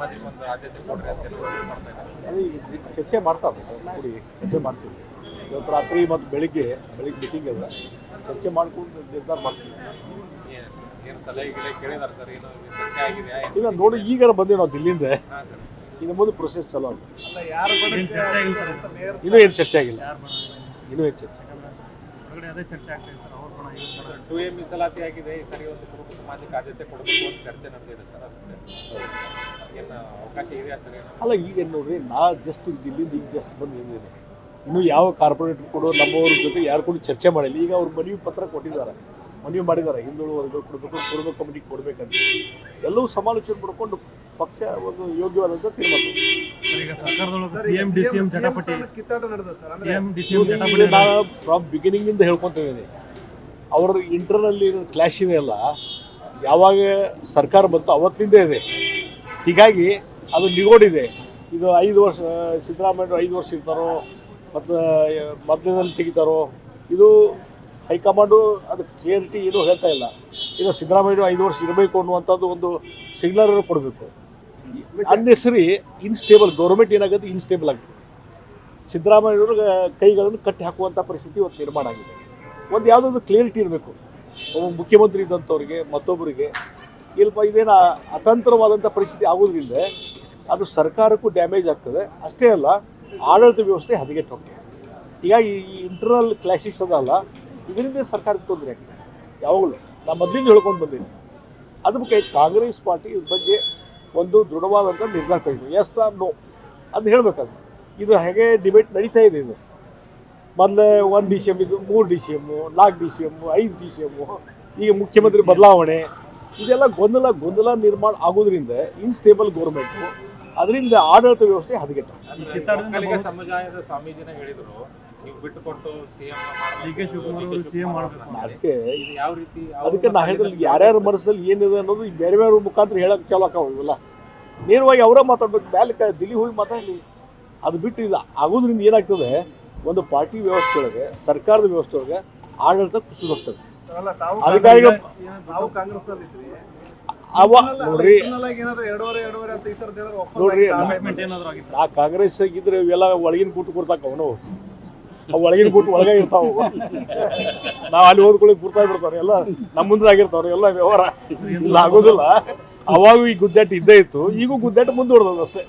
ಸಮಾಜಕ್ಕೆ ಒಂದು ಆದ್ಯತೆ ಕೊಡ್ರಿ ಅಂತ ಹೇಳಿ ಮಾಡ್ತಾ ಇದ್ದಾರೆ. ಚರ್ಚೆ ಮಾಡ್ತಾರೆ ಕೂಡಿ ಚರ್ಚೆ ಮಾಡ್ತೀವಿ. ಇವತ್ತು ರಾತ್ರಿ ಮತ್ತು ಬೆಳಿಗ್ಗೆ ಬೆಳಿಗ್ಗೆ ಮೀಟಿಂಗ್ ಅದ ಚರ್ಚೆ ಮಾಡ್ಕೊಂಡು ನಿರ್ಧಾರ ಮಾಡ್ತೀವಿ. ಇಲ್ಲ ನೋಡಿ ಈಗ ಬಂದೀವಿ ನಾವು ದಿಲ್ಲಿಂದ. ಹಾ ಸರ್. ಇನ್ನು ಮುಂದೆ ಪ್ರೊಸೆಸ್ ಚಲೋ ಆಗುತ್ತೆ ಅಲ್ಲ ಯಾರು ಏನ್ ಚರ್ಚೆ ಆಗಿಲ್ಲ ಸರ್? ಇನ್ನೂ ಏನು ಚರ್ಚೆ ಆಗಿಲ್ಲ. ಇನ್ನೂ ಏನು ಚರ್ಚೆ ಹೊರಗಡೆ ಅದೇ ಚರ್ಚೆ ಆಗ್ತಾ ಇದೆ ಸರ್. ಟು ಎ ಮೀಸಲಾತಿ ಆಗಿದೆ. ಈ ಸರಿ ಒಂದು ಕುರುಬ ಸಮಾಜಕ್ಕೆ ಆದ್ಯತೆ ಕೊಡಬೇಕು ಅಂತ ಚರ್ಚೆ ನಡೆದಿದೆ ಸರ್. ಅದಕ್ಕೆ ಏನು ಅವಕಾಶ ಇದೆಯಾ ಸರ್ ಅಲ್ಲ ಈಗ ನೋಡ್ರಿ ನಾ ಜಸ್ಟ್ ದಿಲ್ಲಿಂದ ಈಗ ಜಸ್ಟ್ ಬಂದು ನಿಂದಿದೆ ಇನ್ನು ಯಾವ ಕಾರ್ಪೊರೇಟರ್ ಕೂಡ ನಮ್ಮವ್ರ ಜೊತೆ ಯಾರು ಕೂಡ ಚರ್ಚೆ ಮಾಡಿಲ್ಲ. ಈಗ ಅವ್ರು ಮನವಿ ಪತ್ರ ಕೊಟ್ಟಿದ್ದಾರೆ. ಮನವಿ ಮಾಡಿದ್ದಾರೆ. ಹಿಂದುಳು ವರ್ಗ ಕೊಡಬೇಕು ಕುರುಬ ಕಮಿಟಿಗೆ ಕೊಡಬೇಕಂತ. ಎಲ್ಲವೂ ಸಮಾಲೋಚನೆ ಮಾಡ್ಕೊಂಡು ಪಕ್ಷ ಒಂದು ಯೋಗ್ಯವಾದಂಥ ತೀರ್ಮಾನ. ತಗೊಂಡು. ಸರ್ ಈಗ ಸರ್ಕಾರದೊಳಗೆ ಸಿಎಂ ಡಿ ಸಿಎಂ ಜಟಾಪಟಿ ಕಿತ್ತಾಟ ನಡೆದ ಸರ್ ಅಂದ್ರೆ ಸಿಎಂ ಡಿ ಸಿಎಂ ಇವ್ರು ಜಟಾಪಟಿ ಈಗ ನಾನು ಫ್ರಮ್ ಬಿಗಿನಿಂಗಿಂದ ಹೇಳ್ಕೊತ ಇದ್ದೀನಿ ಅವ್ರ ಇಂಟರ್ನಲ್ಲಿ ಕ್ಲಾಶ್ ಇದೆ ಅಲ್ಲ, ಯಾವಾಗ ಸರ್ಕಾರ ಬಂತು ಅವತ್ತಿಂದ ಇದೆ. ಹೀಗಾಗಿ ಅದು ನಿಗೋಡಿದೆ ಇದು. ಐದು ವರ್ಷ ಸಿದ್ದರಾಮಯ್ಯ ಐದು ವರ್ಷ ಇರ್ತಾರೋ, ಮತ್ತು ಮಧ್ಯದಲ್ಲಿ ತೆಗಿತಾರೋ, ಇದು ಹೈಕಮಾಂಡು ಅದು ಕ್ಲಿಯರಿಟಿ ಏನೂ ಹೇಳ್ತಾ ಇಲ್ಲ. ಇದು ಸಿದ್ದರಾಮಯ್ಯ ಐದು ವರ್ಷ ಇರಬೇಕು ಅನ್ನುವಂಥದ್ದು ಒಂದು ಸಿಗ್ನಲ್ ಕೊಡಬೇಕು. ಅನ್ನೆಸರಿ ಇನ್ಸ್ಟೇಬಲ್ ಗೌರ್ಮೆಂಟ್ ಏನಾಗುತ್ತೆ ಇನ್ಸ್ಟೇಬಲ್ ಆಗ್ತದೆ. ಸಿದ್ದರಾಮಯ್ಯವ್ರಿಗೆ ಕೈಗಳನ್ನು ಕಟ್ಟಿ ಹಾಕುವಂಥ ಪರಿಸ್ಥಿತಿ ಇವತ್ತು ನಿರ್ಮಾಣ ಆಗಿದೆ. ಒಂದು ಯಾವುದಾದ್ರು ಕ್ಲಿಯರಿಟಿ ಇರಬೇಕು. ಒಬ್ಬ ಮುಖ್ಯಮಂತ್ರಿ ಇದ್ದಂಥವ್ರಿಗೆ ಮತ್ತೊಬ್ಬರಿಗೆ, ಇಲ್ಪ ಇದೇನು ಅತಂತ್ರವಾದಂಥ ಪರಿಸ್ಥಿತಿ ಆಗೋದ್ರಿಂದ ಅದು ಸರ್ಕಾರಕ್ಕೂ ಡ್ಯಾಮೇಜ್ ಆಗ್ತದೆ. ಅಷ್ಟೇ ಅಲ್ಲ, ಆಡಳಿತ ವ್ಯವಸ್ಥೆ ಹದಗೆಟ್ಟು ಹೋಗ್ತದೆ. ಹೀಗಾಗಿ ಈ ಇಂಟರ್ನಲ್ ಕ್ಲಾಶಸ್ ಅದಲ್ಲ, ಇದರಿಂದ ಸರ್ಕಾರಕ್ಕೆ ತೊಂದರೆ ಆಗ್ತದೆ. ಯಾವಾಗಲೂ ನಾನು ಮೊದಲಿಂದ ಹೇಳ್ಕೊಂಡು ಬಂದೀನಿ. ಅದಕ್ಕೆ ಕಾಂಗ್ರೆಸ್ ಪಾರ್ಟಿ ಇದ್ರ ಬಗ್ಗೆ ಒಂದು ದೃಢವಾದಂಥ ನಿರ್ಧಾರ ಕೈಗೊಂಡು ಎಸ್ ಆರ್ ನೋ ಅದು ಹೇಳಬೇಕಾದ್ರೆ ಇದು ಹೇಗೆ ಡಿಬೇಟ್ ನಡೀತಾ ಇದೆ ಇದು. ಮೊದಲು ಒಂದು ಡಿ ಸಿ ಎಂ ಇದು ಮೂರು ಡಿ ಸಿ ಎಮ್ಮು ನಾಲ್ಕು ಡಿ ಸಿ ಎಮ್ಮು ಐದು ಡಿ ಸಿ ಎಮ್ಮು ಈಗ ಮುಖ್ಯಮಂತ್ರಿ ಬದಲಾವಣೆ ಇದೆಲ್ಲ ಗೊಂದಲ ಗೊಂದಲ ನಿರ್ಮಾಣ ಆಗೋದ್ರಿಂದ ಇನ್ಸ್ಟೇಬಲ್ ಗೌರ್ಮೆಂಟು ಅದರಿಂದ ಆಡಳಿತ ವ್ಯವಸ್ಥೆ ಹದಗೆಟ್ಟು. ಈ ಕಿತ್ತಾಟದಿಂದ ಒಕ್ಕಲಿಗ ಸಮುದಾಯದ ಸ್ವಾಮೀಜಿನ ಹೇಳಿದ್ರು ನೀವು ಬಿಟ್ಟು ಕೊಟ್ಟು ಸಿಎಂ ಡಿ ಕೆ ಶಿವಕುಮಾರ್ ಅವರು ಅದಕ್ಕೆ ಇದು ಯಾವ ರೀತಿ ಅದಕ್ಕೆ ನಾ ಹೇಳಿದ್ರೆ ಯಾರ್ಯಾರ ಮನಸ್ಸಲ್ಲಿ ಏನಿದೆ ಅನ್ನೋದು ಈ ಬೇರೆ ಬೇರೆ ಮುಖಾಂತರ ಹೇಳಕ್ಕೆ ಚಾಲು ಆಕಾವ ಇವೆಲ್ಲ. ನೇರವಾಗಿ ಅವರೇ ಮಾತಾಡ್ಬೇಕು ಮೇಲೆ ದಿಲ್ಲಿ ಹೋಗಿ ಮಾತಾಡಲಿ. ಅದು ಬಿಟ್ಟು ಇದು ಆಗೋದ್ರಿಂದ ಏನಾಗ್ತದೆ ಒಂದು ಪಾರ್ಟಿ ವ್ಯವಸ್ಥೆ ಒಳಗೆ ಸರ್ಕಾರದ ವ್ಯವಸ್ಥೆ ಒಳಗೆ ಆಡಳಿತ ಕುಸಿದು ಹೋಗ್ತದೆ. ಆ ತಾವು ಅಧಿಕಾರಿಗಳು ಅವ ನೋಡ್ರಿ. ನೋಡ್ರಿ, ಆಗಿತ್ತಾ? ಏನಾದ್ರು ಆಗಿತ್ತು? ನಾ ಕಾಂಗ್ರೆಸ್ ಇದ್ರೆ ಇವೆಲ್ಲ ಒಳಗಿನ ಗುಟ್ಟು ಕೊಡ್ತಾಕ ಅವನು. ಅವು ಒಳಗಿನ ಗುಟ್ಟು ಒಳಗೆ ಇರ್ತಾವ ನಾವು ಅಲ್ಲಿ ಹೋದ್ಕೊಳ್ಳಿ ಗುರ್ತಾ ಬಿಡ್ತಾರೆ ಎಲ್ಲ ನಮ್ಮ ಮುಂದೆ ಆಗಿರ್ತಾವ್ರೆ ಎಲ್ಲ ವ್ಯವಹಾರ. ಇಲ್ಲ ಆಗೋದಿಲ್ಲ. ಅವಾಗ ಈ ಗುದ್ದಾಟ ಇದ್ದೇ ಇತ್ತು ಈಗೂ ಗುದ್ದಾಟ ಮುಂದುವರ್ದದ ಅಷ್ಟೇ.